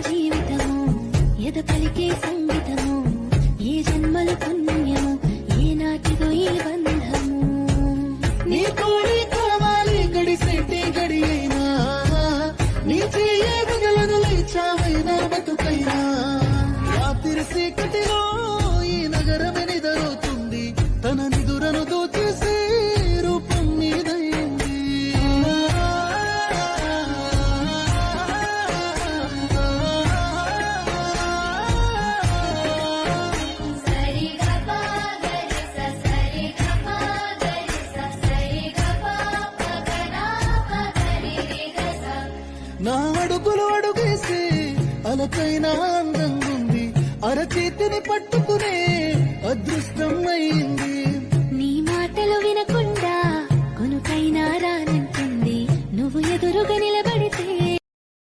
జీవితము? ఎద పలికే సంగీతము? ఏ జన్మల పుణ్యము? ఏ నాటిదో ఈ బంధము? నీ తోడే కావాలి గడిసేటి గడి నీ చెయ్యే మిగలను లేచావైనా బతుకైనా. రాత్రి చీకటిలో నా అడుగులు అడుగేసి అలకైన అందంగుంది అరచేతిని పట్టుకునే